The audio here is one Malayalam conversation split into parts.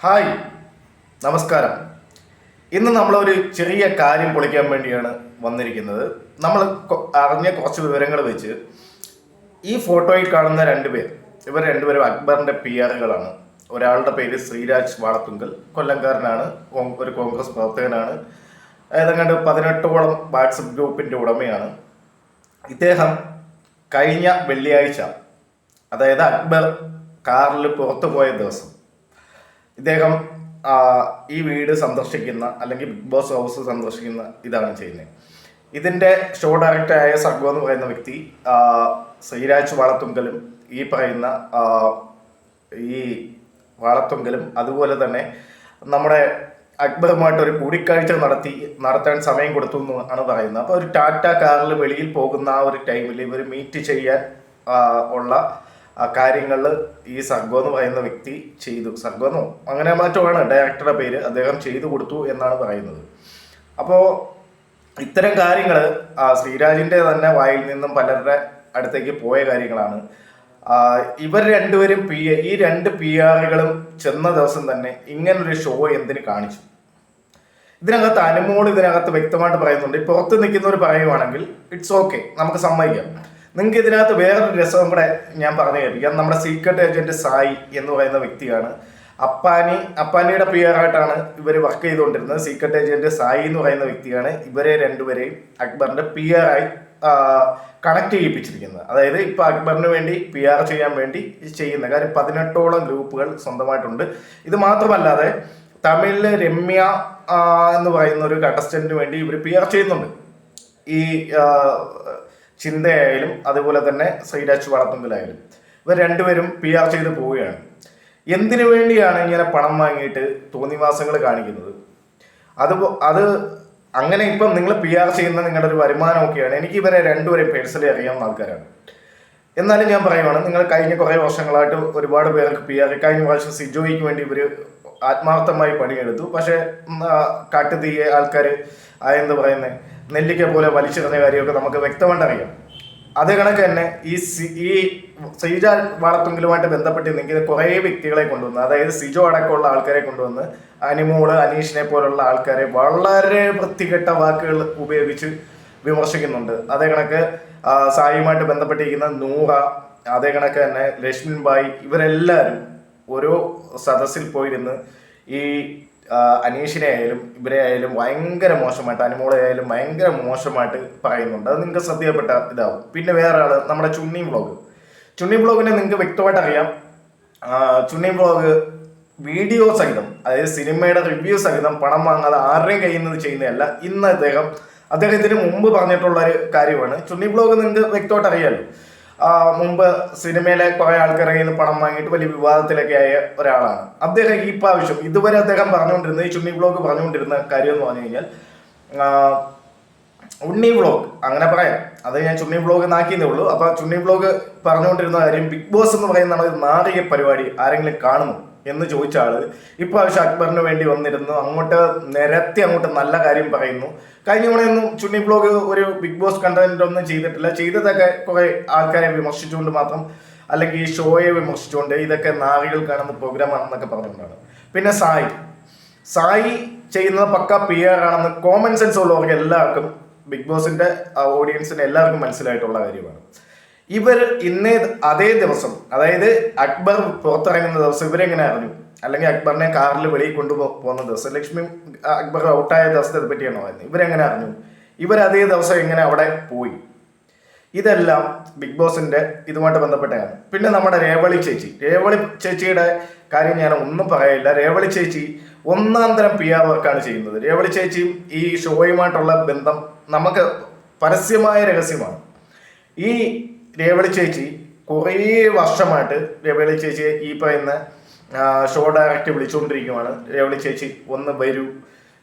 ഹായ് നമസ്കാരം. ഇന്ന് നമ്മളൊരു ചെറിയ കാര്യം പൊളിക്കാൻ വേണ്ടിയാണ് വന്നിരിക്കുന്നത്. നമ്മൾ അറിഞ്ഞ കുറച്ച് വിവരങ്ങൾ വെച്ച് ഈ ഫോട്ടോയിൽ കാണുന്ന രണ്ടുപേർ ഇവർ രണ്ടുപേരും അക്ബറിന്റെ പി ആറുകളാണ്. ഒരാളുടെ പേര് ശ്രീരാജ് വാളത്തുങ്കൽ കൊല്ലംകാരനാണ് ഒരു കോൺഗ്രസ് പ്രവർത്തകനാണ്. ഏതാണ്ട് പതിനെട്ടോളം വാട്സപ്പ് ഗ്രൂപ്പിന്റെ ഉടമയാണ്. ഇദ്ദേഹം കഴിഞ്ഞ വെള്ളിയാഴ്ച അതായത് അക്ബർ കാറിൽ പുറത്തു പോയ ദിവസം ഇദ്ദേഹം ഈ വീട് സന്ദർശിക്കുന്ന അല്ലെങ്കിൽ ബിഗ് ബോസ് ഹൗസ് സന്ദർശിക്കുന്ന ഇതാണ് ചെയ്യുന്നത്. ഇതിന്റെ ഷോ ഡയറക്ടറായ സർഗോ എന്ന് പറയുന്ന വ്യക്തി ശ്രീരാജ് വാളത്തുങ്കലും ഈ പറയുന്ന ഈ വാളത്തുങ്കലും അതുപോലെ തന്നെ നമ്മുടെ അക്ബറുമായിട്ട് ഒരു കൂടിക്കാഴ്ച നടത്തി നടത്താൻ സമയം കൊടുത്തു എന്നാണ് പറയുന്നത്. അപ്പോൾ ഒരു ടാറ്റ കാറിൽ വെളിയിൽ പോകുന്ന ആ ഒരു ടൈമിൽ ഇവർ മീറ്റ് ചെയ്യാൻ ഉള്ള കാര്യങ്ങളിൽ ഈ സർഗോ എന്ന് പറയുന്ന വ്യക്തി ചെയ്തു. സർഗോ എന്നോ അങ്ങനെ മാറ്റമാണ്. ഡയറക്ടറുടെ പേര് അദ്ദേഹം ചെയ്തു കൊടുത്തു എന്നാണ് പറയുന്നത്. അപ്പോൾ ഇത്തരം കാര്യങ്ങൾ ശ്രീരാജിന്റെ തന്നെ വായിൽ നിന്നും പലരുടെ അടുത്തേക്ക് പോയ കാര്യങ്ങളാണ്. ഇവർ രണ്ടുപേരും പി ഈ രണ്ട് പി ആറുകളും ചെന്ന ദിവസം തന്നെ ഇങ്ങനൊരു ഷോ എന്തിന് കാണിച്ചു? ഇതിനകത്ത് അനുമോൾ ഇതിനകത്ത് വ്യക്തമായിട്ട് പറയുന്നുണ്ട്. പുറത്ത് നിൽക്കുന്നവർ പറയുവാണെങ്കിൽ ഇറ്റ്സ് ഓക്കെ നമുക്ക് സമ്മതിക്കാം. നിങ്ങൾക്ക് ഇതിനകത്ത് വേറൊരു രസവും കൂടെ ഞാൻ പറഞ്ഞു കേൾപ്പിക്കാം. നമ്മുടെ സീക്രട്ട് ഏജന്റ് സായി എന്ന് പറയുന്ന വ്യക്തിയാണ്. അപ്പാനി അപ്പാനിയുടെ പി ആയിട്ടാണ് ഇവർ വർക്ക് ചെയ്തുകൊണ്ടിരുന്നത്. സീക്രട്ട് ഏജന്റ് സായി എന്ന് പറയുന്ന വ്യക്തിയാണ്. ഇവരെ രണ്ടുപേരെയും അക്ബറിന്റെ ആയി കണക്ട് ചെയ്യിപ്പിച്ചിരിക്കുന്നത്. അതായത് ഇപ്പൊ അക്ബറിന് വേണ്ടി പി ആർ ചെയ്യാൻ വേണ്ടി ചെയ്യുന്ന കാര്യം പതിനെട്ടോളം ഗ്രൂപ്പുകൾ സ്വന്തമായിട്ടുണ്ട്. ഇത് മാത്രമല്ലാതെ തമിഴിലെ രമ്യ എന്ന് പറയുന്ന ഒരു കണ്ടസ്റ്റന്റിന് വേണ്ടി ഇവർ പി ആർ ചെയ്യുന്നുണ്ട്. ഈ ചിന്തയായാലും അതുപോലെ തന്നെ ശ്രീരാജ് വളത്തുങ്കലായാലും ഇവർ രണ്ടുപേരും പി ആർ ചെയ്ത് പോവുകയാണ്. എന്തിനു വേണ്ടിയാണ് ഇങ്ങനെ പണം വാങ്ങിയിട്ട് തോന്നിവാസങ്ങൾ കാണിക്കുന്നത്? അത് അത് അങ്ങനെ ഇപ്പം നിങ്ങൾ പി ആർ ചെയ്യുന്ന നിങ്ങളുടെ ഒരു വരുമാനമൊക്കെയാണ്. എനിക്ക് ഇവരെ രണ്ടുപേരെയും പേഴ്സണലി അറിയാവുന്ന ആൾക്കാരാണ്. എന്നാലും ഞാൻ പറയുവാണ് നിങ്ങൾ കഴിഞ്ഞ കുറേ വർഷങ്ങളായിട്ട് ഒരുപാട് പേർക്ക് പി ആർ കഴിഞ്ഞ പ്രാവശ്യം സിജോയ്ക്ക് വേണ്ടി ഇവർ ആത്മാർത്ഥമായി പണിയെടുത്തു. പക്ഷേ കാട്ടുതീയ ആൾക്കാർ എന്താ പറയുന്നത് നെല്ലിക്ക പോലെ വലിച്ചെറിഞ്ഞ കാര്യമൊക്കെ നമുക്ക് വ്യക്തമായിട്ട് അറിയാം അതേ കണക്ക് തന്നെ ഈ ഈ ശ്രീജ വളത്തുങ്കലുമായിട്ട് ബന്ധപ്പെട്ട് നിൽക്കുന്ന കുറേ വ്യക്തികളെ കൊണ്ടുവന്നു അതായത് സിജോ അടക്കമുള്ള ആൾക്കാരെ കൊണ്ടുവന്ന് അനിമോൾ അനീഷിനെ പോലുള്ള ആൾക്കാരെ വളരെ വൃത്തികെട്ട വാക്കുകൾ ഉപയോഗിച്ച് വിമർശിക്കുന്നുണ്ട്. അതേ കണക്ക് സായിയുമായിട്ട് ബന്ധപ്പെട്ടിരിക്കുന്ന നൂറ അതേ കണക്ക് തന്നെ ലക്ഷ്മിൻ ബായി ഇവരെല്ലാവരും ഓരോ സദസ്സിൽ പോയിരുന്ന് ഈ അനീഷിനെ ആയാലും ഇവരെ ആയാലും ഭയങ്കര മോശമായിട്ട് അനുമോളെ ആയാലും ഭയങ്കര മോശമായിട്ട് പറയുന്നുണ്ട്. അത് നിങ്ങൾക്ക് ശ്രദ്ധയപ്പെട്ട ഇതാവും. പിന്നെ വേറെ ആൾ നമ്മുടെ ചുണ്ണി വ്ളോഗ്. ചുണ്ണി വ്ളോഗിനെ നിങ്ങൾക്ക് വ്യക്തമായിട്ട് അറിയാം. ചുണ്ണി വ്ളോഗ് വീഡിയോ സഹിതം അതായത് സിനിമയുടെ റിവ്യൂ സഹിതം പണം വാങ്ങാതെ ആരുടെയും കയ്യിൽ നിന്ന് ചെയ്യുന്നതല്ല. ഇന്ന് അദ്ദേഹം അദ്ദേഹം ഇതിന് മുമ്പ് പറഞ്ഞിട്ടുള്ള ഒരു കാര്യമാണ്. ചുണ്ണി ബ്ലോഗ് നിങ്ങൾക്ക് വ്യക്തമായിട്ട് അറിയാലോ. ആ, മുമ്പ് സിനിമയിലെ കുറേ ആൾക്കാരെ കയ്യിൽ നിന്ന് പണം വാങ്ങിയിട്ട് വലിയ വിവാദത്തിലൊക്കെ ആയ ഒരാളാണ്. അദ്ദേഹം ഈ പ്രാവശ്യം ഇതുവരെ അദ്ദേഹം പറഞ്ഞുകൊണ്ടിരുന്ന ഈ ചുണ്ണി ബ്ലോഗ് പറഞ്ഞുകൊണ്ടിരുന്ന കാര്യം എന്ന് പറഞ്ഞു കഴിഞ്ഞാൽ ഉണ്ണി വ്ളോഗ് അങ്ങനെ പറയാം. അത് ഞാൻ ചുണ്ണി വ്ളോഗ് നാക്കിയതേ ഉള്ളൂ. അപ്പൊ ചുണ്ണി വ്ളോഗ് പറഞ്ഞുകൊണ്ടിരുന്ന കാര്യം ബിഗ് ബോസ് എന്ന് പറയുന്ന നാറിക പരിപാടി ആരെങ്കിലും കാണുന്നു എന്ന് ചോദിച്ച ആൾ ഇപ്രാവശ്യം അക്ബറിന് വേണ്ടി വന്നിരുന്നു. അങ്ങോട്ട് നിരത്തി അങ്ങോട്ട് നല്ല കാര്യം പറയുന്നു. കഴിഞ്ഞ തവണയൊന്നും ചുണ്ണി ബ്ലോഗ് ഒരു ബിഗ് ബോസ് കണ്ടന്റ് ഒന്നും ചെയ്തിട്ടില്ല. ചെയ്തതൊക്കെ കുറെ ആൾക്കാരെ വിമർശിച്ചുകൊണ്ട് മാത്രം അല്ലെങ്കിൽ ഈ ഷോയെ വിമർശിച്ചുകൊണ്ട് ഇതൊക്കെ നാറികൾ കാണുന്ന പ്രോഗ്രാം ആണെന്നൊക്കെ പറഞ്ഞുകൊണ്ടാണ് പിന്നെ സായി. സായി ചെയ്യുന്നത് പക്ക പി ആർ ആണെന്ന് കോമൺ സെൻസ് ഉള്ളവർക്ക് എല്ലാവർക്കും ബിഗ് ബോസിന്റെ ഓഡിയൻസിന് എല്ലാവർക്കും മനസ്സിലായിട്ടുള്ള കാര്യമാണ്. ഇവർ ഇന്നേ അതേ ദിവസം അതായത് അക്ബർ പുറത്തിറങ്ങുന്ന ദിവസം ഇവരെങ്ങനെ അറിഞ്ഞു? അല്ലെങ്കിൽ അക്ബറിനെ കാറിൽ വെളിയിൽ കൊണ്ടുപോകുന്ന ദിവസം ലക്ഷ്മി അക്ബർ ഔട്ടായ ദിവസത്തെ പറ്റിയാണോ പറയുന്നത് ഇവരെങ്ങനെ അറിഞ്ഞു? ഇവർ അതേ ദിവസം എങ്ങനെ അവിടെ പോയി? ഇതെല്ലാം ബിഗ് ബോസിന്റെ ഇതുമായിട്ട് ബന്ധപ്പെട്ടതാണ്. പിന്നെ നമ്മുടെ രേവളി ചേച്ചി. രേവളി ചേച്ചിയുടെ കാര്യം ഞാൻ ഒന്നും പറയില്ല രേവളി ചേച്ചി ഒന്നാം തരം പി ആർ വർക്കാണ് ചെയ്യുന്നത്. രേവളി ചേച്ചിയും ഈ ഷോയുമായിട്ടുള്ള ബന്ധം നമുക്ക് പരസ്യമായ രഹസ്യമാണ്. ഈ രേവളി ചേച്ചി കുറേ വർഷമായിട്ട് രേവളി ചേച്ചിയെ ഈ പറയുന്ന ഷോ ഡയറക്റ്റ് വിളിച്ചുകൊണ്ടിരിക്കുകയാണ് രേവളി ചേച്ചി ഒന്ന് വരൂ.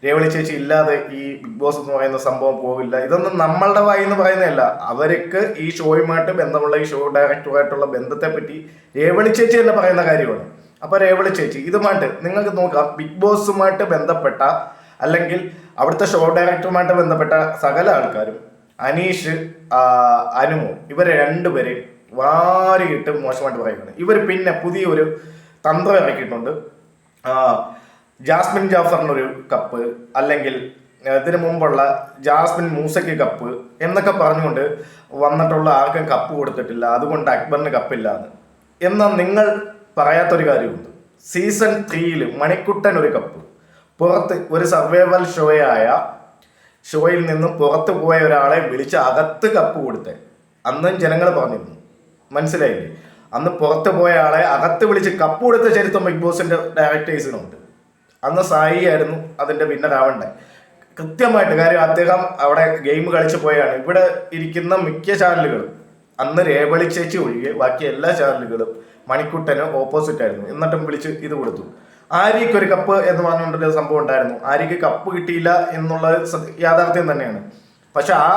രേവളി ചേച്ചി ഇല്ലാതെ ഈ ബിഗ് ബോസ് എന്ന് പറയുന്ന സംഭവം പോകില്ല ഇതൊന്നും നമ്മളുടെ വായി എന്ന് പറയുന്നതല്ല. അവർക്ക് ഈ ഷോയുമായിട്ട് ബന്ധമുള്ള ഈ ഷോ ഡയറക്ടറുമായിട്ടുള്ള ബന്ധത്തെ പറ്റി രേവളി ചേച്ചി തന്നെ പറയുന്ന കാര്യമാണ്. അപ്പൊ രേവളി ചേച്ചി ഇതുമായിട്ട് നിങ്ങൾക്ക് നോക്കാം. ബിഗ് ബോസുമായിട്ട് ബന്ധപ്പെട്ട അല്ലെങ്കിൽ അവിടുത്തെ ഷോ ഡയറക്ടറുമായിട്ട് ബന്ധപ്പെട്ട സകല ആൾക്കാരും അനീഷ് അനുമോ ഇവരെ രണ്ടുപേരെയും വാരിയിട്ട് മോശമായിട്ട് പറയുന്നത് ഇവർ പിന്നെ പുതിയൊരു തന്ത്രം ഇറക്കിയിട്ടുണ്ട്. ജാസ്മിൻ ജാഫറിന് ഒരു കപ്പ് അല്ലെങ്കിൽ ഇതിനു മുമ്പുള്ള ജാസ്മിൻ മൂസയ്ക്ക് കപ്പ് എന്നൊക്കെ പറഞ്ഞുകൊണ്ട് വന്നിട്ടുള്ള ആർക്കും കപ്പ് കൊടുത്തിട്ടില്ല. അതുകൊണ്ട് അക്ബറിന് കപ്പില്ല എന്ന്. എന്നാൽ നിങ്ങൾ പറയാത്തൊരു കാര്യമുണ്ട്. സീസൺ ത്രീയിൽ മണിക്കുട്ടൻ ഒരു കപ്പ്. പുറത്ത് ഒരു സർവൈവൽ ഷോയായ ഷോയിൽ നിന്നും പുറത്തു പോയ ഒരാളെ വിളിച്ച് അകത്ത് കപ്പ് കൊടുത്തേ. അന്നും ജനങ്ങൾ പറഞ്ഞിരുന്നു. മനസ്സിലായില്ലേ? അന്ന് പുറത്തു പോയ ആളെ അകത്ത് വിളിച്ച് കപ്പ് കൊടുത്ത ചരിത്രം ബിഗ് ബോസിന്റെ ഡയറക്ടേഴ്സിനുണ്ട്. അന്ന് സായി ആയിരുന്നു അതിന്റെ രാവണ്ടെ കൃത്യമായിട്ട് കാര്യം അദ്ദേഹം അവിടെ ഗെയിം കളിച്ചു പോയാണ്. ഇവിടെ ഇരിക്കുന്ന മിക്ക ചാനലുകളും അന്ന് രേവളി ചേച്ചി ഒഴികെ ബാക്കി എല്ലാ ചാനലുകളും മണിക്കുട്ടന് ഓപ്പോസിറ്റ് ആയിരുന്നു. എന്നിട്ടും വിളിച്ച് ഇത് കൊടുത്തു. ആര്യക്ക് ഒരു കപ്പ് എന്ന് പറഞ്ഞുകൊണ്ടൊരു സംഭവം ഉണ്ടായിരുന്നു. ആര്യയ്ക്ക് കപ്പ് കിട്ടിയില്ല എന്നുള്ള യാഥാർത്ഥ്യം തന്നെയാണ്. പക്ഷെ ആ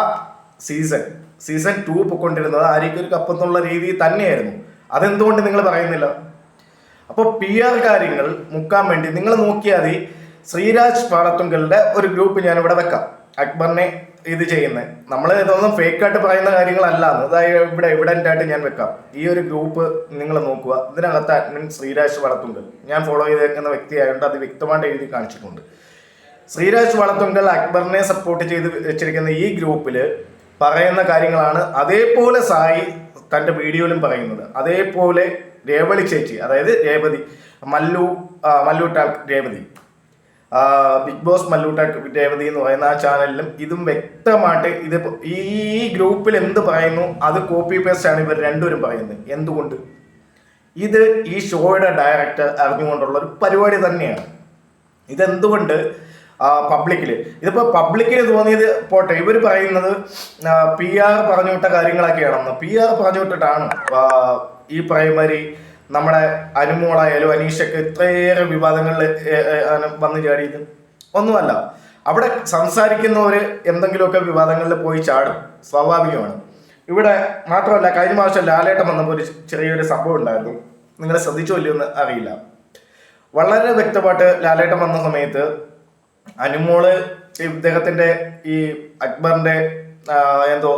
സീസൺ സീസൺ ടു പൊക്കൊണ്ടിരുന്നത് ആര്യയ്ക്ക് ഒരു കപ്പ് എന്നുള്ള രീതി തന്നെയായിരുന്നു. അതെന്തുകൊണ്ട് നിങ്ങൾ പറയുന്നില്ല? അപ്പോൾ പി ആർ കാര്യങ്ങൾ മുക്കാൻ വേണ്ടി നിങ്ങൾ നോക്കിയാൽ മതി. ശ്രീരാജ് പാളത്തുങ്കലിന്റെ ഒരു ഗ്രൂപ്പ് ഞാൻ ഇവിടെ വെക്കാം. അക്ബറിനെ ഇത് ചെയ്യുന്നത് നമ്മൾ ഇതൊന്നും ഫേക്ക് ആയിട്ട് പറയുന്ന കാര്യങ്ങളല്ല. അതായത് ഇവിടെ എവിഡന്റ് ആയിട്ട് ഞാൻ വെക്കാം. ഈ ഒരു ഗ്രൂപ്പ് നിങ്ങൾ നോക്കുക. ഇതിനകത്ത് അഡ്മിൻ ശ്രീരാജ് വളത്തുങ്കൽ. ഞാൻ ഫോളോ ചെയ്തേക്കുന്ന വ്യക്തിയായതുകൊണ്ട് അത് വ്യക്തമായിട്ട് എഴുതി കാണിച്ചിട്ടുണ്ട്. ശ്രീരാജ് വളത്തുങ്കൽ അക്ബറിനെ സപ്പോർട്ട് ചെയ്ത് വെച്ചിരിക്കുന്ന ഈ ഗ്രൂപ്പിൽ പറയുന്ന കാര്യങ്ങളാണ് അതേപോലെ സായി തന്റെ വീഡിയോയിലും പറയുന്നത്. അതേപോലെ രേവളി ചേച്ചി അതായത് രേവതി മല്ലു മല്ലു ടാൽ രേവതി. ബിഗ് ബോസ് മല്ലൂട്ട രേവതി എന്ന് പറയുന്ന ആ ചാനലിലും ഇതും വ്യക്തമായിട്ട് ഇത് ഈ ഗ്രൂപ്പിൽ എന്ത് പറയുന്നു അത് കോപ്പി പേസ്റ്റ് ആണ് ഇവർ രണ്ടുപേരും പറയുന്നത്. എന്തുകൊണ്ട്? ഇത് ഈ ഷോയുടെ ഡയറക്ടർ അറിഞ്ഞുകൊണ്ടുള്ള ഒരു പരിപാടി തന്നെയാണ്. ഇതെന്തുകൊണ്ട്? പബ്ലിക്കിൽ ഇതിപ്പോ പബ്ലിക്കിന് തോന്നിയത് പോട്ടെ ഇവർ പറയുന്നത് പി ആർ പറഞ്ഞു വിട്ട കാര്യങ്ങളൊക്കെയാണെന്ന്. പി ആർ പറഞ്ഞു വിട്ടിട്ടാണ് ഈ പ്രൈമറി നമ്മുടെ അനുമോളായാലും അനീഷക്ക് ഇത്രയേറെ വിവാദങ്ങളിൽ വന്നു ചാടിയത്. ഒന്നുമല്ല അവിടെ സംസാരിക്കുന്നവർ എന്തെങ്കിലുമൊക്കെ വിവാദങ്ങളിൽ പോയി ചാടും. സ്വാഭാവികമാണ്. ഇവിടെ മാത്രമല്ല കഴിഞ്ഞ മാസം ലാലേട്ടം വന്നപ്പോൾ ഒരു ചെറിയൊരു സംഭവം ഉണ്ടായിരുന്നു. നിങ്ങളെ ശ്രദ്ധിച്ചോ എന്ന് അറിയില്ല. വളരെ വ്യക്തമായിട്ട് ലാലേട്ടം വന്ന സമയത്ത് അനുമോൾ ഇദ്ദേഹത്തിന്റെ ഈ അക്ബറിന്റെ എന്തോ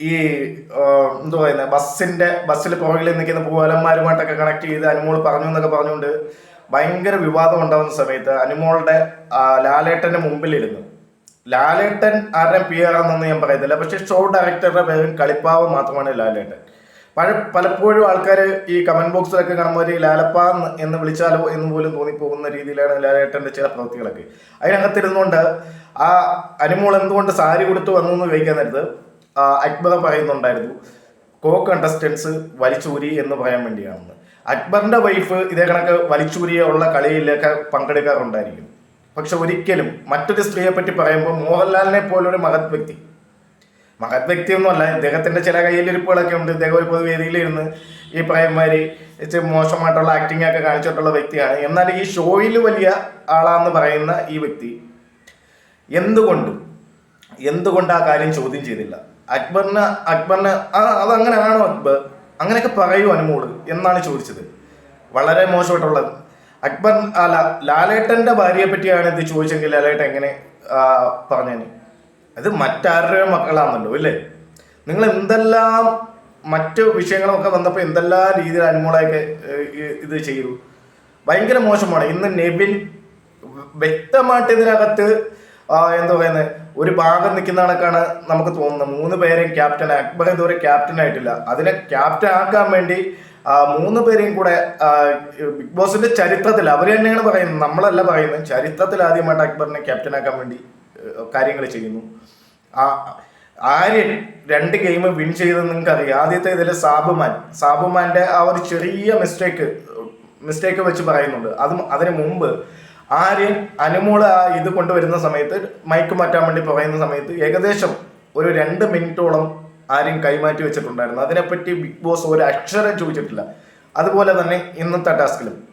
ഈ എന്തോ പറയുന്നത് ബസ്സിന്റെ ബസ്സിൽ പുറകിൽ നിൽക്കുന്ന പൂവലന്മാരുമായിട്ടൊക്കെ കണക്ട് ചെയ്ത് അനുമോൾ പറഞ്ഞു എന്നൊക്കെ പറഞ്ഞുകൊണ്ട് ഭയങ്കര വിവാദം ഉണ്ടാകുന്ന സമയത്ത് അനുമോളുടെ ലാലേട്ടന്റെ മുമ്പിലിരുന്നു. ലാലേട്ടൻ ആരുടെ പി ആർ ആണെന്ന് ഞാൻ പറയത്തില്ല. പക്ഷെ ഷോ ഡയറക്ടറുടെ പേരും കളിപ്പാവ് മാത്രമാണ് ലാലേട്ടൻ. പഴ പലപ്പോഴും ആൾക്കാർ ഈ കമന്റ് ബോക്സിലൊക്കെ കാണുമ്പോൾ ലാലപ്പ എന്ന് വിളിച്ചാലോ എന്ന് പോലും തോന്നിപ്പോകുന്ന രീതിയിലാണ് ലാലേട്ടന്റെ ചില പ്രവൃത്തികളൊക്കെ അതിനകത്തിരുന്നുകൊണ്ട് ആ അനുമോൾ എന്തുകൊണ്ട് സാരി കൊടുത്തു വന്നു എന്ന് ചോദിക്കാൻ നേരത്ത് അക്ബർ പറയുന്നുണ്ടായിരുന്നു കോ കണ്ടസ്റ്റൻസ് വലിച്ചൂരി എന്ന് പറയാൻ വേണ്ടിയാണെന്ന്. അക്ബറിന്റെ വൈഫ് ഇതേ കണക്ക് വലിച്ചൂരിയുള്ള കളിയിലൊക്കെ പങ്കെടുക്കാറുണ്ടായിരിക്കും. പക്ഷെ ഒരിക്കലും മറ്റൊരു സ്ത്രീയെ പറ്റി പറയുമ്പോൾ മോഹൻലാലിനെ പോലൊരു മഹത് വ്യക്തി മഹത് വ്യക്തിയൊന്നുമല്ല ഇദ്ദേഹത്തിന്റെ ചില കയ്യിലിരിപ്പുകളൊക്കെ ഉണ്ട്. ഇദ്ദേഹം ഒരു പൊതുവേദിയിലിരുന്ന് ഈ ഇച്ചിരി മോശമായിട്ടുള്ള ആക്ടിംഗ് ഒക്കെ കാണിച്ചിട്ടുള്ള വ്യക്തിയാണ്. എന്നാൽ ഈ ഷോയിൽ വലിയ ആളാന്ന് പറയുന്ന ഈ വ്യക്തി എന്തുകൊണ്ട് എന്തുകൊണ്ട് ആ കാര്യം ചോദ്യം ചെയ്തില്ല? അക്ബറിന് അക്ബറിന് ആ അതങ്ങനെയാണോ അക്ബർ? അങ്ങനെയൊക്കെ പറയൂ അനുമോൾ? എന്നാണ് ചോദിച്ചത്. വളരെ മോശമായിട്ടുള്ളത് അക്ബർ അല്ല ലാലേട്ടന്റെ ഭാര്യയെ പറ്റിയാണ് ഇത് ചോദിച്ചെങ്കിൽ ലാലേട്ടൻ എങ്ങനെ പറഞ്ഞേനെ? അത് മറ്റാരുടെ മക്കളാണല്ലോ അല്ലേ? നിങ്ങൾ എന്തെല്ലാം മറ്റു വിഷയങ്ങളൊക്കെ വന്നപ്പോൾ എന്തെല്ലാം രീതിയിൽ അനുമോളൊക്കെ ഇത് ചെയ്തു? ഭയങ്കര മോശമാണ്. ഇന്ന് നെബിൻ വ്യക്തമായിട്ട് ഇതിനകത്ത് എന്താ പറയുന്നത് ഒരു ഭാഗം നിൽക്കുന്ന കണക്കാണ് നമുക്ക് തോന്നുന്നത്. മൂന്ന് പേരെയും ക്യാപ്റ്റൻ അക്ബർ ഇതുവരെ ക്യാപ്റ്റൻ ആയിട്ടില്ല. അതിനെ ക്യാപ്റ്റൻ ആക്കാൻ വേണ്ടി മൂന്ന് പേരെയും കൂടെ ബിഗ് ബോസിന്റെ ചരിത്രത്തിൽ അവർ തന്നെയാണ് പറയുന്നത് നമ്മളല്ല പറയുന്നത് ചരിത്രത്തിൽ ആദ്യമായിട്ട് അക്ബറിനെ ക്യാപ്റ്റൻ ആക്കാൻ വേണ്ടി കാര്യങ്ങൾ ചെയ്യുന്നു. ആ ആര്യൻ രണ്ട് ഗെയിം വിൻ ചെയ്തെന്ന് നിങ്ങൾക്ക് അറിയാം ആദ്യത്തെ ഇതിൽ സാബുമാൻ. സാബുമാന്റെ ആ ഒരു ചെറിയ മിസ്റ്റേക്ക് മിസ്റ്റേക്ക് വെച്ച് പറയുന്നുണ്ട്. അതും അതിന് മുമ്പ് ആര്യൻ അനുമോൾ ആ ഇത് കൊണ്ടുവരുന്ന സമയത്ത് മൈക്ക് മാറ്റാൻ വേണ്ടി പറയുന്ന സമയത്ത് ഏകദേശം ഒരു രണ്ട് മിനിറ്റോളം ആര്യൻ കൈമാറ്റി വെച്ചിട്ടുണ്ടായിരുന്നു. അതിനെപ്പറ്റി ബിഗ് ബോസ് ഒരു അക്ഷരം ചോദിച്ചിട്ടില്ല. അതുപോലെ തന്നെ ഇന്നത്തെ ടാസ്കിലും.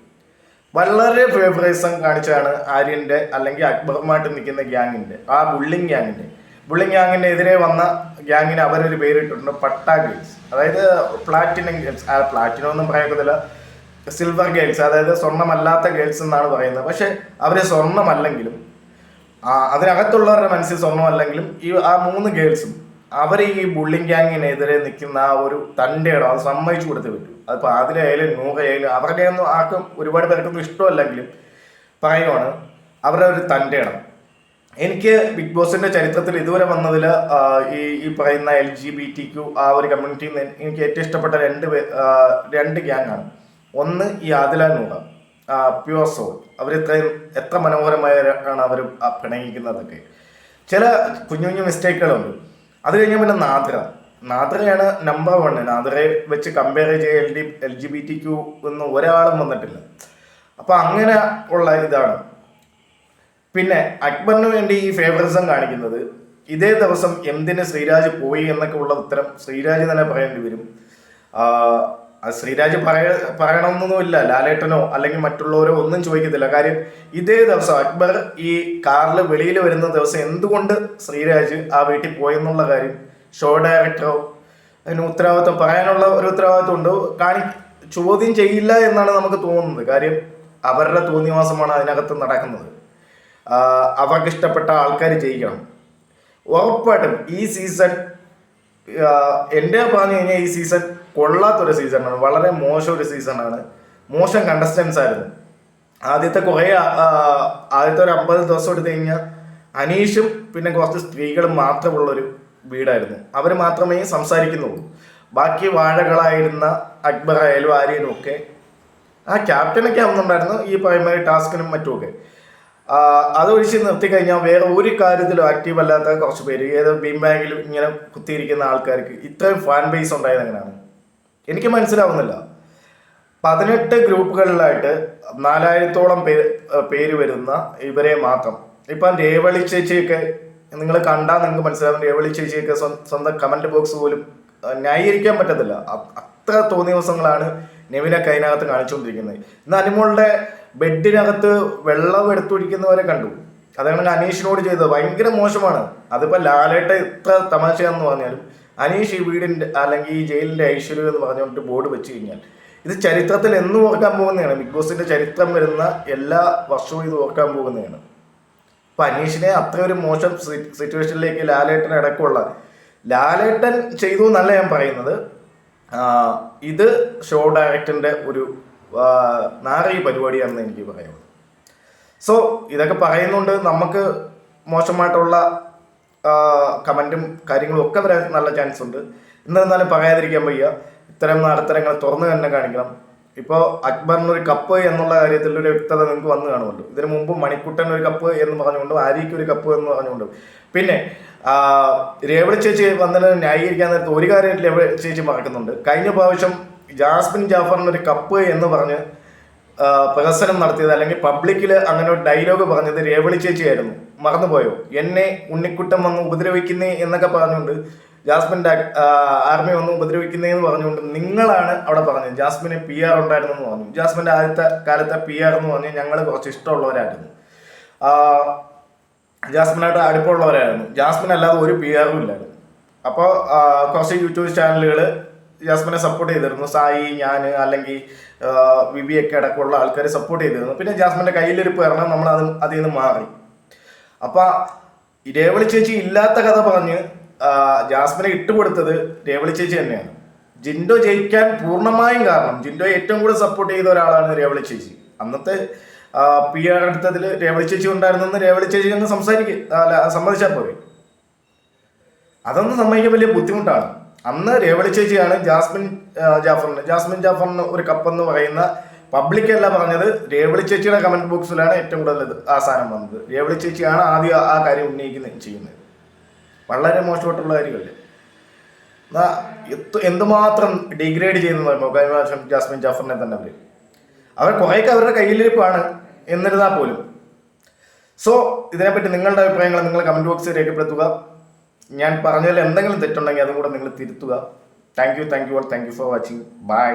വളരെ ഫേവറേസം കാണിച്ചാണ് ആര്യന്റെ അല്ലെങ്കിൽ അക്ബറുമായിട്ട് നിൽക്കുന്ന ഗ്യാങ്ങിന്റെ ആ ബുള്ളിങ് ഗ്യാങ്ങിന്റെ. ബുള്ളിങ് ഗ്യാങ്ങിന്റെ എതിരെ വന്ന ഗ്യാങ്ങിന് അവരൊരു പേരിട്ടിട്ടുണ്ട് പട്ടാ ഗേൾസ്. അതായത് പ്ലാറ്റിനം ഗേൾസ്. ആ പ്ലാറ്റിനം ഒന്നും പറയത്തില്ല സിൽവർ ഗേൾസ് അതായത് സ്വർണമല്ലാത്ത ഗേൾസ് എന്നാണ് പറയുന്നത്. പക്ഷെ അവർ സ്വർണമല്ലെങ്കിലും അതിനകത്തുള്ളവരുടെ മനസ്സിൽ സ്വർണമല്ലെങ്കിലും ഈ ആ മൂന്ന് ഗേൾസും അവർ ഈ ബുള്ളിങ് ഗ്യാങ്ങിനെതിരെ നിൽക്കുന്ന ആ ഒരു തന്റെ അത് സമ്മതിച്ചു കൊടുത്ത് പറ്റും. അതിപ്പോൾ അതിലായാലും നൂഹയായാലും അവരുടെ ഒന്നും ആർക്കും ഒരുപാട് പേർക്കൊന്നും ഇഷ്ടമല്ലെങ്കിലും പറയുവാണ് അവരുടെ ഒരു തന്റെ എനിക്ക് ബിഗ് ബോസിന്റെ ചരിത്രത്തിൽ ഇതുവരെ വന്നതിൽ ഈ ഈ പറയുന്ന L G B T Q ആ ഒരു കമ്മ്യൂണിറ്റിയിൽ എനിക്ക് ഏറ്റവും ഇഷ്ടപ്പെട്ട രണ്ട് രണ്ട് ഗ്യാങ് ആണ്. ഒന്ന് ഈ ആദില പ്യുവർ സോൾ അവർ ഇത്രയും എത്ര മനോഹരമായാണ് അവർ പിണങ്ങിക്കുന്നതൊക്കെ. ചില കുഞ്ഞു കുഞ്ഞു മിസ്റ്റേക്കുകളുണ്ട് അത് കഴിഞ്ഞാൽ പിന്നെ നാദ്ര. നാദ്രയാണ് നമ്പർ വൺ നാദ്രയെ വെച്ച് കമ്പയർ ചെയ്യുക L D L G B T Q എന്ന് ഒരാളും വന്നിട്ടില്ല. അപ്പോൾ അങ്ങനെ ഉള്ള ഇതാണ്. പിന്നെ അക്ബറിന് വേണ്ടി ഈ ഫേവറിസം കാണിക്കുന്നത് ഇതേ ദിവസം എന്തിന് ശ്രീരാജ് പോയി എന്നൊക്കെ ഉള്ള ഉത്തരം ശ്രീരാജ് തന്നെ പറയേണ്ടി വരും. അത് ശ്രീരാജ് പറയ പറയണമെന്നൊന്നുമില്ല ലാലേട്ടനോ അല്ലെങ്കിൽ മറ്റുള്ളവരോ ഒന്നും ചോദിക്കത്തില്ല. കാര്യം ഇതേ ദിവസം അക്ബർ ഈ കാറിൽ വെളിയിൽ വരുന്ന ദിവസം എന്തുകൊണ്ട് ശ്രീരാജ് ആ വീട്ടിൽ പോയെന്നുള്ള കാര്യം ഷോ ഡയറക്ടറോ അതിന് ഉത്തരവാദിത്വം പറയാനുള്ള ഒരു ഉത്തരവാദിത്വം ഉണ്ട്. കാണി ചോദ്യം ചെയ്യില്ല എന്നാണ് നമുക്ക് തോന്നുന്നത്. കാര്യം അവരുടെ തോന്നിവാസമാണ് അതിനകത്ത് നടക്കുന്നത്. അവർക്ക് ഇഷ്ടപ്പെട്ട ആൾക്കാർ ചെയ്യിക്കണം ഉറപ്പായിട്ടും ഈ സീസൺ എന്റെ പറഞ്ഞു കഴിഞ്ഞാൽ ഈ സീസൺ കൊള്ളാത്തൊരു സീസണാണ്. വളരെ മോശം ഒരു സീസണാണ്. മോശം കണ്ടസ്റ്റൻസ് ആയിരുന്നു. ആദ്യത്തെ കുറേ ആദ്യത്തെ ഒരു അമ്പത് ദിവസം എടുത്തു കഴിഞ്ഞാൽ അനീഷും പിന്നെ കുറച്ച് സ്ത്രീകളും മാത്രമുള്ളൊരു വീടായിരുന്നു. അവർ മാത്രമേ സംസാരിക്കുന്നുള്ളൂ. ബാക്കി വാഴകളായിരുന്ന അക്ബർ ആയാലും ആര്യനും ഒക്കെ ആ ക്യാപ്റ്റനൊക്കെ ആവുന്നുണ്ടായിരുന്നു. ഈ പ്രൈമറി ടാസ്കിനും മറ്റുമൊക്കെ. അതൊഴിച്ച് നിർത്തി കഴിഞ്ഞാൽ വേറെ ഒരു കാര്യത്തിലും ആക്റ്റീവ് അല്ലാത്ത കുറച്ച് പേര്. ഏതോ ബീം ബാങ്കിലും ഇങ്ങനെ കുത്തിയിരിക്കുന്ന ആൾക്കാർക്ക് ഇത്രയും ഫാൻ ബേസ് ഉണ്ടായത് എങ്ങനെയാണ്? എനിക്ക് മനസ്സിലാവുന്നില്ല. പതിനെട്ട് ഗ്രൂപ്പുകളിലായിട്ട് നാലായിരത്തോളം പേര് പേര് വരുന്ന ഇവരെ മാത്രം. ഇപ്പം രേവളി ചേച്ചിയൊക്കെ നിങ്ങൾ കണ്ടാൽ നിങ്ങൾക്ക് മനസ്സിലാവും. രേവളി ചേച്ചിയൊക്കെ സ്വ- സ്വന്തം കമന്റ് ബോക്സ് പോലും ന്യായീകരിക്കാൻ പറ്റത്തില്ല. അത്ര തോന്നിയ ദിവസങ്ങളാണ് നെവിനെ കൈനകത്ത് കാണിച്ചുകൊണ്ടിരിക്കുന്നത്. ഇന്ന് അനുമോളുടെ ബെഡിനകത്ത് വെള്ളം എടുത്തൊഴിക്കുന്നവരെ കണ്ടു. അതാണ് അനീഷിനോട് ചെയ്തത് ഭയങ്കര മോശമാണ്. അതിപ്പോൾ ലാലേട്ട ഇത്ര തമാശയാണെന്ന് പറഞ്ഞാലും അനീഷ് ഈ വീടിന്റെ അല്ലെങ്കിൽ ഈ ജയിലിന്റെ ഐശ്വര്യം എന്ന് പറഞ്ഞുകൊണ്ട് ബോർഡ് വെച്ച് കഴിഞ്ഞാൽ ഇത് ചരിത്രത്തിൽ എന്നും ഓർക്കാൻ പോകുന്നതാണ്. ബിഗ് ബോസിന്റെ ചരിത്രം വരുന്ന എല്ലാ വർഷവും ഇത് ഓർക്കാൻ പോകുന്നതാണ്. അപ്പം അനീഷിനെ അത്ര ഒരു മോശം സിറ്റുവേഷനിലേക്ക് ലാലേട്ടൻ അടക്കമുള്ള ലാലേട്ടൻ ചെയ്തു എന്നല്ല ഞാൻ പറയുന്നത്. ഇത് ഷോ ഡയറക്ടറിന്റെ ഒരു നാരകി പരിപാടിയാണെന്ന് എനിക്ക് പറയുന്നത് സോ ഇതൊക്കെ പറയുന്നുണ്ട്. നമുക്ക് മോശമായിട്ടുള്ള കമന്റും കാര്യങ്ങളും ഒക്കെ വരാൻ നല്ല ചാൻസ് ഉണ്ട്. എന്നിരുന്നാലും പറയാതിരിക്കാൻ വയ്യ. ഇത്തരം നടത്തരങ്ങൾ തുറന്നു തന്നെ കാണിക്കണം. ഇപ്പോൾ അക്ബറിന് ഒരു കപ്പ് എന്നുള്ള കാര്യത്തിൽ ഒരു വ്യക്തത നിങ്ങൾക്ക് വന്നു കാണുമല്ലോ ഇതിനു മുമ്പ് മണിക്കുട്ടൻ ഒരു കപ്പ് എന്ന് പറഞ്ഞുകൊണ്ട് ആരിക്ക് ഒരു കപ്പ് എന്ന് പറഞ്ഞുകൊണ്ട്. പിന്നെ ആ, രേവളി ചേച്ചി വന്നതിന് ന്യായീകരിക്കാൻ നേരത്തെ ഒരു കാര്യം രേവളി ചേച്ചി മറക്കുന്നുണ്ട്. കഴിഞ്ഞ പ്രാവശ്യം ജാസ്മിൻ ജാഫറിന് ഒരു കപ്പ് എന്ന് പറഞ്ഞ് പ്രഹസനം നടത്തിയത് അല്ലെങ്കിൽ പബ്ലിക്കിൽ അങ്ങനെ ഒരു ഡയലോഗ് പറഞ്ഞത് രേവളി ചേച്ചിയായിരുന്നു. മറന്നുപോയോ? എന്നെ ഉണ്ണിക്കുട്ടം വന്ന് ഉപദ്രവിക്കുന്നേ എന്നൊക്കെ പറഞ്ഞുകൊണ്ട് ജാസ്മിൻ ആർമി വന്ന് ഉപദ്രവിക്കുന്നേ എന്ന് പറഞ്ഞുകൊണ്ട് നിങ്ങളാണ് അവിടെ പറഞ്ഞത്. ജാസ്മിന് പി ആർ ഉണ്ടായിരുന്നു എന്ന് പറഞ്ഞു. ജാസ്മിന്റെ ആദ്യത്തെ കാലത്തെ പി ആർ എന്ന് പറഞ്ഞ് ഞങ്ങൾ കുറച്ച് ഇഷ്ടമുള്ളവരായിരുന്നു. ജാസ്മിനായിട്ട് അടുപ്പമുള്ളവരായിരുന്നു. ജാസ്മിൻ അല്ലാതെ ഒരു പി ആറും ഇല്ലായിരുന്നു. അപ്പോൾ കുറച്ച് യൂട്യൂബ് ചാനലുകൾ ജാസ്മിനെ സപ്പോർട്ട് ചെയ്തിരുന്നു. സായി ഞാൻ അല്ലെങ്കിൽ ആ, വിവിയൊക്കെ അടക്കമുള്ള ആൾക്കാർ സപ്പോർട്ട് ചെയ്തിരുന്നു. പിന്നെ ജാസ്മിന്റെ കയ്യിലിരിപ്പ് കാരണം നമ്മൾ അത് അതിൽ നിന്ന് മാറി. അപ്പം രേവളി ചേച്ചി ഇല്ലാത്ത കഥ പറഞ്ഞ് ജാസ്മിനെ ഇട്ടുകൊടുത്തത് രേവളി ചേച്ചി തന്നെയാണ്. ജിൻഡോ ജയിക്കാൻ പൂർണമായും കാരണം ജിൻഡോ ഏറ്റവും കൂടുതൽ സപ്പോർട്ട് ചെയ്ത ഒരാളാണ് രേവളി ചേച്ചി. അന്നത്തെ പി ആർ എടുത്തതിൽ രേവളി ചേച്ചി ഉണ്ടായിരുന്നെന്ന് രേവളി ചേച്ചി ഒന്ന് സംസാരിക്കുക അല്ല സമ്മതിച്ചാൽ പോരെ. അതൊന്നും സമ്മതിക്കാൻ വലിയ ബുദ്ധിമുട്ടാണ്. അന്ന് രേവളി ചേച്ചിയാണ് ജാസ്മിൻ ജാഫറിന്. ജാസ്മിൻ ജാഫറിന് ഒരു കപ്പെന്ന് പറയുന്ന പബ്ലിക് അല്ല പറഞ്ഞത്. രേവളി ചേച്ചിയുടെ കമന്റ് ബോക്സിലാണ് ഏറ്റവും കൂടുതൽ ആ സാധനം വന്നത്. രേവളി ചേച്ചിയാണ് ആദ്യം ആ- കാര്യം ഉന്നയിക്കുന്നത് ചെയ്യുന്നത്. വളരെ മോശമായിട്ടുള്ള കാര്യമല്ലേ? എന്തുമാത്രം ഡിഗ്രേഡ് ചെയ്യുന്നത് നോക്കുമ്പോൾ കഴിഞ്ഞ ജാസ്മിൻ ജാഫറിനെ തന്നെ അവർ അവർ കുറേയൊക്കെ അവരുടെ കയ്യിലിരിപ്പാണ്. എന്നിരുന്നാൽ പോലും. സോ ഇതിനെപ്പറ്റി നിങ്ങളുടെ അഭിപ്രായങ്ങൾ നിങ്ങൾ കമന്റ് ബോക്സിൽ രേഖപ്പെടുത്തുക. ഞാൻ പറഞ്ഞതിൽ എന്തെങ്കിലും തെറ്റുണ്ടെങ്കിൽ അതും കൂടെ നിങ്ങൾ തിരുത്തുക. Thank you thank you all thank you for watching bye